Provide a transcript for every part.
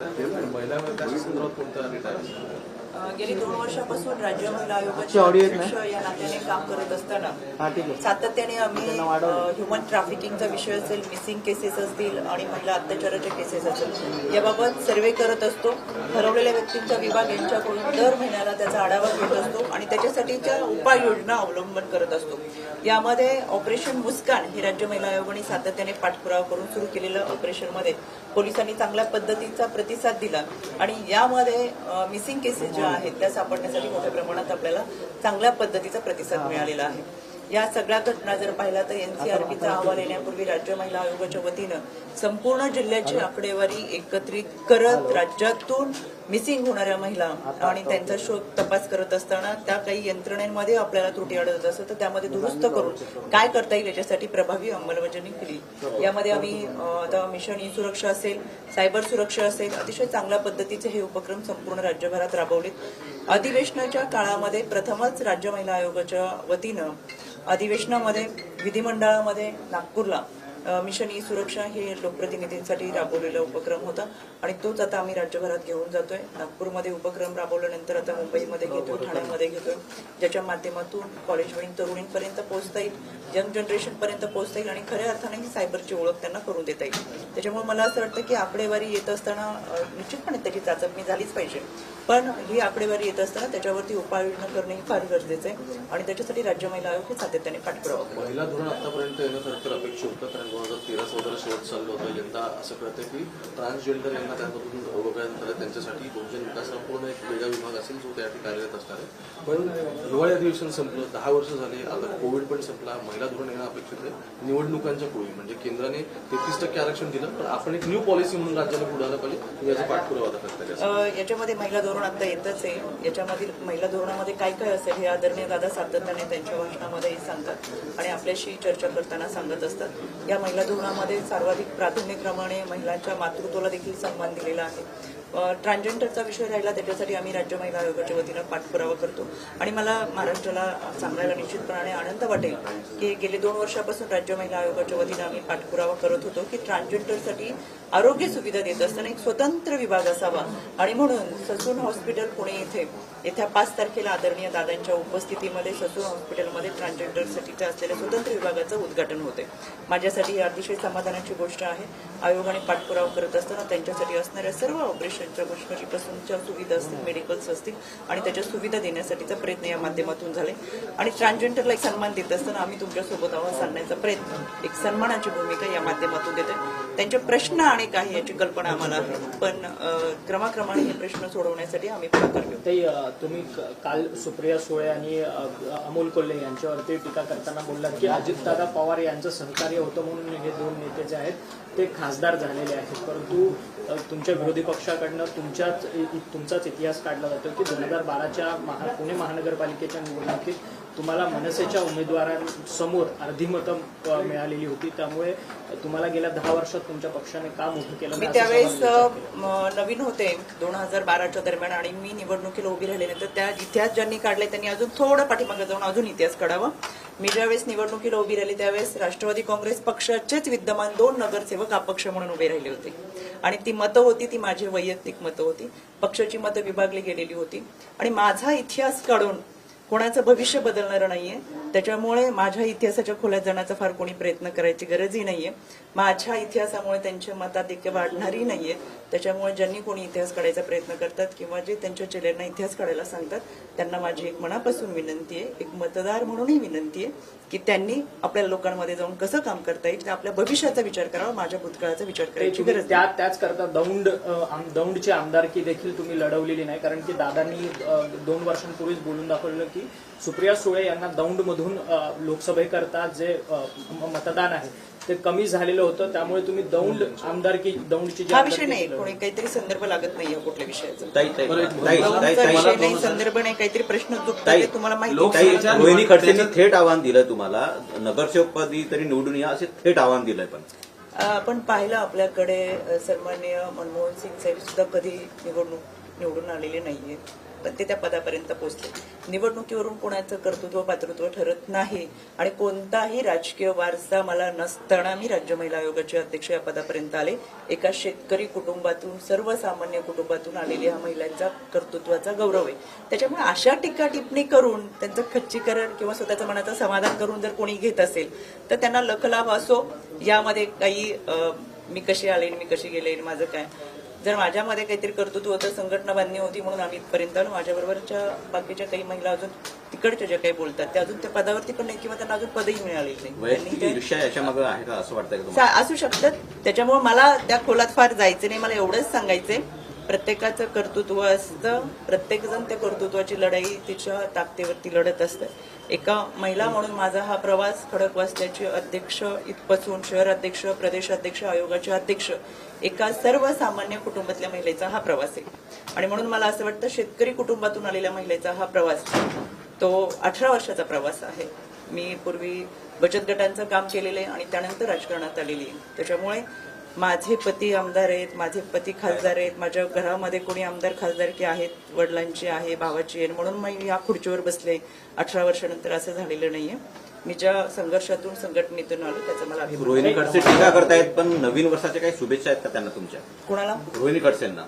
महिला त्या संदर्भात कोणता गेली दोन वर्षापासून राज्य महिला आयोगाचे आजची audio येत अध्यक्ष या नात्याने काम करत असताना सातत्याने आम्ही. ह्युमन ट्रॅफिकिंगचा विषय असेल मिसिंग केसेस असतील आणि महिला अत्याचाराचे केसेस असेल याबाबत सर्वे करत असतो. ठरवलेल्या व्यक्तींचा विभाग यांच्याकडून दर महिन्याला त्याचा आढावा घेत असतो आणि त्याच्यासाठीच्या उपाययोजना अवलंबन करत असतो. यामध्ये ऑपरेशन मुस्कान ही राज्य महिला आयोगाने सातत्याने पाठपुरावा करून सुरू केलेलं ऑपरेशनमध्ये पोलिसांनी चांगल्या पद्धतीचा प्रतिसाद दिला. आणि यामध्ये मिसिंग केसेस ज्या आहेत त्या सापडण्यासाठी मोठ्या प्रमाणात आपल्याला चांगल्या पद्धतीचा प्रतिसाद मिळालेला आहे. या सगळ्या घटना जर पाहिला तर एनसीआरबीचा अहवाल येण्यापूर्वी राज्य महिला आयोगाच्या वतीनं संपूर्ण जिल्ह्याची आकडेवारी एकत्रित करत राज्यातून मिसिंग होणाऱ्या महिला आणि त्यांचा शोध तपास करत असताना त्या काही यंत्रणेमध्ये आपल्याला त्रुटी आढळत असेल तर त्यामध्ये दुरुस्त करून काय करता येईल याच्यासाठी प्रभावी अंमलबजावणी केली. यामध्ये आम्ही आता मिशन ई सुरक्षा असेल सायबर सुरक्षा असेल अतिशय चांगल्या पद्धतीचे हे उपक्रम संपूर्ण राज्यभरात राबवलेत. अधिवेशनाच्या काळामध्ये प्रथमच राज्य महिला आयोगाच्या वतीनं अधिवेशनामध्ये विधिमंडळामध्ये नागपूरला मिशन ई सुरक्षा हे लोकप्रतिनिधींसाठी राबवलेला उपक्रम होता आणि तोच आता आम्ही राज्यभरात घेऊन जातोय. नागपूरमध्ये उपक्रम राबवल्यानंतर आता मुंबईमध्ये घेतो ठाण्यामध्ये घेतोय ज्याच्या माध्यमातून कॉलेजवरील तरुणींपर्यंत पोहोचता येईल यंग जनरेशन पर्यंत पोहोचता येईल आणि खऱ्या अर्थाने ही सायबरची ओळख त्यांना करून देता येईल. त्याच्यामुळे मला असं वाटतं की आकडेवारी येत असताना निश्चितपणे त्याची चाचपणी झालीच पाहिजे. पण ही आकडेवारी येत असताना त्याच्यावरती उपाययोजना करणे हे फार गरजेचं आहे आणि त्याच्यासाठी राज्य महिला आयोग हे सातत्याने पाठपुरावा महिला धोरण आतापर्यंत येणं तर होतं कारण दोन हजार तेरा चौदाला शेवट चाललं होतं. यंदा असं कळतं की ट्रान्सजेंडर यांना त्यामधून वगळण्यात आलं त्यांच्यासाठी बहुजन विकासाला पूर्ण एक वेगळा विभाग असेल जो त्या ठिकाणी कार्यरत असणार आहे. पण हिवाळी अधिवेशन संपलं दहा वर्ष झाले. आता कोविड पण संपला. महिला धोरण येणं अपेक्षित आहे. निवडणुकांच्या पूर्वी. म्हणजे केंद्राने तेहतीस टक्के आरक्षण दिलं. पण आपण एक न्यू पॉलिसी म्हणून राज्याला पुढे आलं पाहिजे. तुम्ही याचा पाठपुरावा आता याच्यामध्ये महिला धोरण आता येतच आहे. याच्यामधील महिला धोरणामध्ये काय काय असेल हे आदरणीय दादा सातत्याने त्यांच्या भाषणामध्ये सांगतात आणि आपल्याशी चर्चा करताना सांगत असतात. या महिला धोरणामध्ये सर्वाधिक प्राधान्यक्रमाने महिलांच्या मातृत्वाला देखील सन्मान दिलेला आहे. ट्रान्सजेंडरचा विषय राहिला त्याच्यासाठी आम्ही राज्य महिला आयोगाच्या वतीनं पाठपुरावा करतो. आणि मला महाराष्ट्राला सांगायला निश्चितपणाने आनंद वाटेल की गेले दोन वर्षापासून राज्य महिला आयोगाच्या वतीनं आम्ही पाठपुरावा करत होतो की ट्रान्सजेंडरसाठी आरोग्य सुविधा देत असताना एक स्वतंत्र विभाग असावा. आणि म्हणून ससून हॉस्पिटल पुणे येथे येत्या पाच तारखेला आदरणीय दादांच्या उपस्थितीमध्ये ससून हॉस्पिटलमध्ये ट्रान्सजेंडरसाठीच्या असलेल्या स्वतंत्र विभागाचं उद्घाटन होते. माझ्यासाठी ही अतिशय समाधानाची गोष्ट आहे. आयोगाने पाठपुरावा करत असताना त्यांच्यासाठी असणाऱ्या सर्व ऑपरेशन ऑपरेशनच्या गोष्टीपासूनच्या सुविधा असतील मेडिकल्स असतील आणि त्याच्या सुविधा देण्यासाठीचा प्रयत्न या माध्यमातून झाले. आणि ट्रान्सजेंडरला एक सन्मान देत असताना आम्ही तुमच्यासोबत आवाज सांगण्याचा प्रयत्न एक सन्मानाची भूमिका या माध्यमातून देते त्यांचे प्रश्न अनेक आहे याची कल्पना आम्हाला आहे पण क्रमाक्रमाने हे प्रश्न सोडवण्यासाठी आम्ही पुढाकार घेऊ. ते तुम्ही काल सुप्रिया सुळे आणि अमोल कोल्हे यांच्यावरती टीका करताना बोललात की अजितदादा पवार यांचं सहकार्य होतं म्हणून हे दोन नेते जे आहेत ते खासदार झालेले आहेत. परंतु तुमच्या विरोधी पक्षाकडनं तुमच्याच तुमचाच इतिहास काढला जातो की दोन हजार बाराच्या महा पुणे महानगरपालिकेच्या निवडणुकीत तुम्हाला मनसेच्या उमेदवारांसमोर अर्धी मतं मिळालेली होती. त्यामुळे तुम्हाला गेल्या दहा वर्षात तुमच्या पक्षाने का मोठं केलं मी त्यावेळेस नवीन होते दोन हजार बाराच्या दरम्यान आणि मी निवडणुकीला उभी राहिलेले. तर त्या इतिहास ज्यांनी काढले त्यांनी अजून थोडं पाठीमागे जाऊन अजून इतिहास काढावा. मी ज्यावेळेस निवडणुकीला उभी राहिली त्यावेळेस राष्ट्रवादी काँग्रेस पक्षाचेच विद्यमान दोन नगरसेवक अपक्ष म्हणून उभे राहिले होते. आणि ती मतं होती ती माझी वैयक्तिक मतं होती. पक्षाची मतं विभागली गेलेली होती. आणि माझा इतिहास काढून कोणाचं भविष्य बदलणारं नाहीये. त्याच्यामुळे माझ्या इतिहासाच्या खोल्यात जाण्याचा फार कोणी प्रयत्न करायची गरजही नाहीये. माझ्या इतिहासामुळे त्यांच्या मताधिक्य वाढणारही नाहीये. त्याच्यामुळे ज्यांनी कोणी इतिहास काढायचा प्रयत्न करतात किंवा जे त्यांच्या चेलेंना इतिहास काढायला सांगतात त्यांना माझी एक मनापासून विनंती आहे. एक मतदार म्हणूनही विनंती आहे. की त्यांनी आपल्या लोकांमध्ये जाऊन कसं काम करता येईल आपल्या भविष्याचा विचार करावा माझ्या भूतकाळाचा विचार करायची गरज. त्या त्याच करता दौंड दौंडची आमदारकी देखील तुम्ही लढवलेली नाही कारण की दादांनी दोन वर्षांपूर्वीच बोलून दाखवलं की सुप्रिया सुळे यांना दौंडमधून लोकसभेकरता जे मतदान आहे ते कमी झालेलं होतं त्यामुळे तुम्ही दौंड आमदारकी दौंडची जी हा विषय आमदारकी नाही. कोणी काहीतरी संदर्भ लागत नाही या कुठल्या विषयाचा ताई ताई बरं, एक ताई ताई दौंडचा ताई विषय नाही संदर्भ नाही काहीतरी प्रश्न ताई तुम्हाला माहिती ताई. रोहिणी खडसेंनी थेट आव्हान दिलं तुम्हाला नगरसेवकपदी तरी निवडून या असे थेट आव्हान दिलंय पण आपण पाहिलं आपल्याकडे अ, सन्माननीय मनमोहन सिंग साहेब सुद्धा कधी निवडणूक निवडून आलेले नाहीये पण ते त्या पदापर्यंत पोहोचले. निवडणुकीवरून कोणाचं कर्तृत्व पातृत्व ठरत नाही आणि कोणताही राजकीय वारसा मला नसताना मी राज्य महिला आयोगाचे अध्यक्ष या पदापर्यंत आले. एका शेतकरी कुटुंबातून सर्वसामान्य कुटुंबातून आलेली हा महिलांचा कर्तृत्वाचा गौरव आहे. त्याच्यामुळे अशा टीका टिप्पणी करून त्यांचं खच्चीकरण किंवा स्वतःचं मनाचं समाधान करून जर कोणी घेत असेल तर त्यांना लखलाभ असो. यामध्ये काही मी कशी आले मी कशी गेले माझं काय? जर माझ्यामध्ये काहीतरी कर्तृत्व होतं संघटना बांधणी होती म्हणून आम्ही इथपर्यंत आलो. माझ्याबरोबरच्या बाकीच्या काही महिला अजून तिकडच्या ज्या काही बोलतात त्या अजून त्या पदावरती पण नाही किंवा त्यांना अजून पदही मिळालेली नाही. सा- असू शकतात. त्याच्यामुळे मला त्या खोलात फार जायचं नाही. मला एवढंच सांगायचंय. प्रत्येकाचं कर्तृत्व असतं. प्रत्येकजण त्या कर्तृत्वाची लढाई तिच्या ताकदीवरती लढत असतं. एका महिला म्हणून माझा हा प्रवास खडकवासल्याचे अध्यक्ष इथपासून शहर अध्यक्ष प्रदेशाध्यक्ष आयोगाचे अध्यक्ष एका सर्वसामान्य कुटुंबातल्या महिलेचा हा प्रवास आहे. आणि म्हणून मला असं वाटतं शेतकरी कुटुंबातून आलेल्या महिलेचा हा प्रवास तो अठरा वर्षाचा प्रवास आहे. मी पूर्वी बचत गटांचं काम केलेलं आहे आणि त्यानंतर राजकारणात आलेली आहे. त्याच्यामुळे माझे पती आमदार आहेत माझे पती खासदार आहेत माझ्या घरामध्ये कोणी आमदार खासदारकी आहेत वडिलांची आहे भावाची आहे म्हणून मी या खुर्चीवर बसले. अठरा वर्षानंतर असं झालेलं नाहीये. मी ज्या संघर्षातून संघटनेतून आलो त्याचा मला रोहिणी खडसे टीका करतायत पण नवीन वर्षाच्या काही शुभेच्छा आहेत का त्यांना तुमच्या? कोणाला? रोहिणी खडसेंना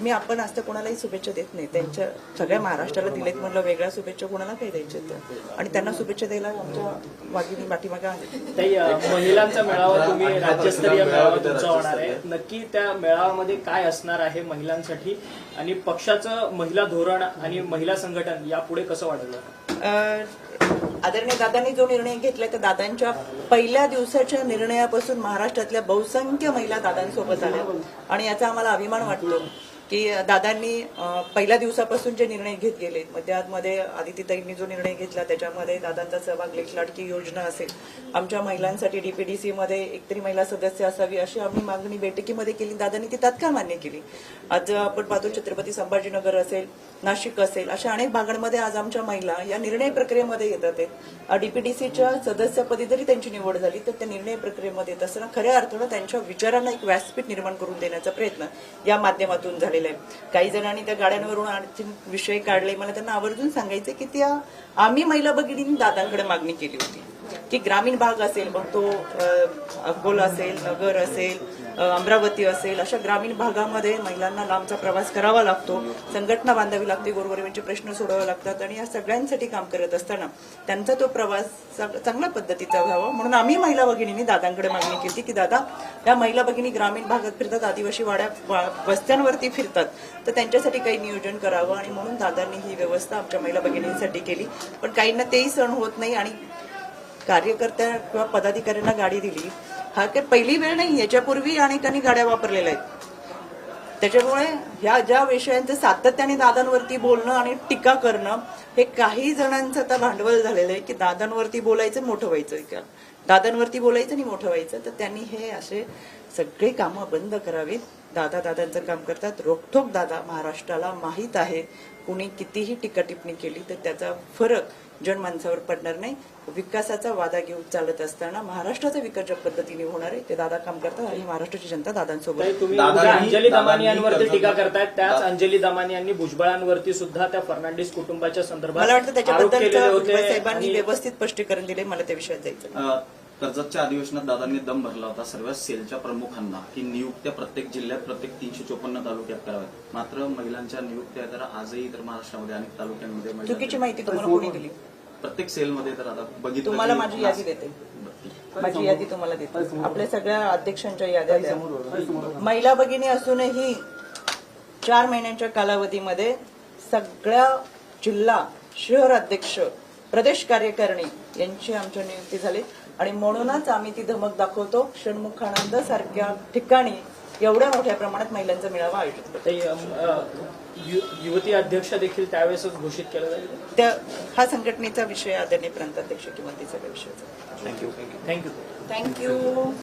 मी आपण असतं कोणालाही शुभेच्छा देत नाही. त्यांच्या सगळ्या महाराष्ट्राला दिलेत म्हणलं वेगळ्या शुभेच्छा कोणाला काही द्यायच्या आहेत? आणि त्यांना शुभेच्छा द्यायला आमच्या वाघिणी पाठीमागे आहे महिलांचा मेळावा तुम्ही राज्यस्तरीय मेळावा तुमचा होणार आहे. नक्की त्या मेळाव्यामध्ये काय असणार आहे महिलांसाठी? आणि पक्षाचं महिला धोरण आणि महिला संघटन यापुढे कसं वाढवलं आदरणीय दादांनी जो निर्णय घेतलाय त्या दादांच्या पहिल्या दिवसाच्या निर्णयापासून महाराष्ट्रातल्या बहुसंख्य महिला दादांसोबत आल्या. आणि याचा आम्हाला अभिमान वाटतो. की दादांनी पहिल्या दिवसापासून जे निर्णय घेत गेले मग त्यामध्ये आदितीताईंनी जो निर्णय घेतला त्याच्यामध्ये दादांचा सहभाग लेखलाटकी योजना असेल आमच्या महिलांसाठी डीपीडीसीमध्ये एकतरी महिला सदस्य असावी अशी आम्ही मागणी बैठकीमध्ये केली. दादांनी ती तात्काळ मान्य केली. आज आपण पाहतो छत्रपती संभाजीनगर असेल नाशिक असेल अशा अनेक भागांमध्ये आज आमच्या महिला या निर्णय प्रक्रियेमध्ये येतात आहेत. डीपीडीसीच्या सदस्यपदी जरी त्यांची निवड झाली तर त्या निर्णय प्रक्रियेमध्ये येत असताना खऱ्या अर्थानं त्यांच्या विचारांना एक व्यासपीठ निर्माण करून देण्याचा प्रयत्न या माध्यमातून झाला झालेलं आहे. काही जणांनी त्या गाड्यांवरून आणखी विषय काढले. मला त्यांना आवर्जून सांगायचं की त्या आम्ही महिला भगिनींनी दादांकडे मागणी केली होती. की ग्रामीण भाग असेल मग तो अकोला असेल नगर असेल अमरावती असेल अशा ग्रामीण भागामध्ये महिलांना लांबचा प्रवास करावा लागतो. संघटना बांधावी लागते गोरगरिबांचे प्रश्न सोडवावे लागतात आणि या सगळ्यांसाठी काम करत असताना त्यांचा तो प्रवास चांगल्या पद्धतीचा व्हावा. म्हणून आम्ही महिला भगिनींनी दादांकडे मागणी केली की दादा या महिला भगिनी ग्रामीण भागात फिरतात आदिवासी वाड्या वस्त्यांवरती फिरतात. तर त्यांच्यासाठी काही नियोजन करावं. आणि म्हणून दादांनी ही व्यवस्था आमच्या महिला भगिनींसाठी केली. पण काहींना तेही सण होत नाही आणि कार्यकर्त्या किंवा पदाधिकाऱ्यांना गाडी दिली. हा काही पहिली वेळ नाही याच्यापूर्वी अनेकांनी गाड्या वापरलेल्या आहेत. त्याच्यामुळे ह्या ज्या विषयांचं सातत्याने दादांवरती बोलणं आणि टीका करणं हे काही जणांचं आता भांडवल झालेलं आहे की दादांवरती बोलायचं मोठं व्हायचं. का दादांवरती बोलायचं आणि मोठं व्हायचं. तर त्यांनी हे असे सगळे कामं बंद करावीत. दादा दादांचं काम करतात. रोखोक दादा महाराष्ट्राला माहीत आहे. कुणी कितीही टीका टिप्पणी केली तर त्याचा फरक जनमानसावर पडणार नाही. विकासाचा वादा घेऊन चालत असताना महाराष्ट्राचा विकास ज्या पद्धतीने होणार आहे. ते दादा काम करतात आणि महाराष्ट्राची जनता दादांसोबत तुम्ही अंजली दमानियांवरती कर्तृत्व- टीका करतायत त्याच अंजली दमानियांनी भुजबळांवरती सुद्धा त्या फर्नांडिस कुटुंबाच्या संदर्भात मला वाटतं त्याच्याबद्दल साहेबांनी व्यवस्थित स्पष्टीकरण दिले मला त्या विषयात जायचं कर्जतच्या अधिवेशनात दादांनी दम भरला होता सर्व सेलच्या प्रमुखांना की नियुक्त्या प्रत्येक जिल्ह्यात प्रत्येक तीनशे चोपन्न तालुक्यात कराव्यात. मात्र महिलांच्या नियुक्त्या तर आजही तर महाराष्ट्रामध्ये अनेक तालुक्यांमध्ये चुकीची माहिती तुम्हाला कोणी दिली? प्रत्येक सेलमध्ये तर आता बघितलं तुम्हाला की- माझी यादी देते. माझी यादी तुम्हाला देते. आपल्या सगळ्या अध्यक्षांच्या याद्या द्या. महिला भगिनी असूनही चार महिन्यांच्या कालावधीमध्ये सगळ्या जिल्हा शहर अध्यक्ष प्रदेश कार्यकारिणी यांची आमच्या नियुक्ती झाली. आणि म्हणूनच आम्ही ती धमक दाखवतो. षण्मुखानंद सारख्या ठिकाणी एवढ्या मोठ्या प्रमाणात महिलांचा मेळावा आयोजित युवती अध्यक्ष देखील त्यावेळेसच घोषित केलं जाईल? त्या हा संघटनेचा विषय आदरणीय प्रांताध्यक्ष किंवा ते सगळ्या विषयाचा थँक्यू थँक्यू थँक्यू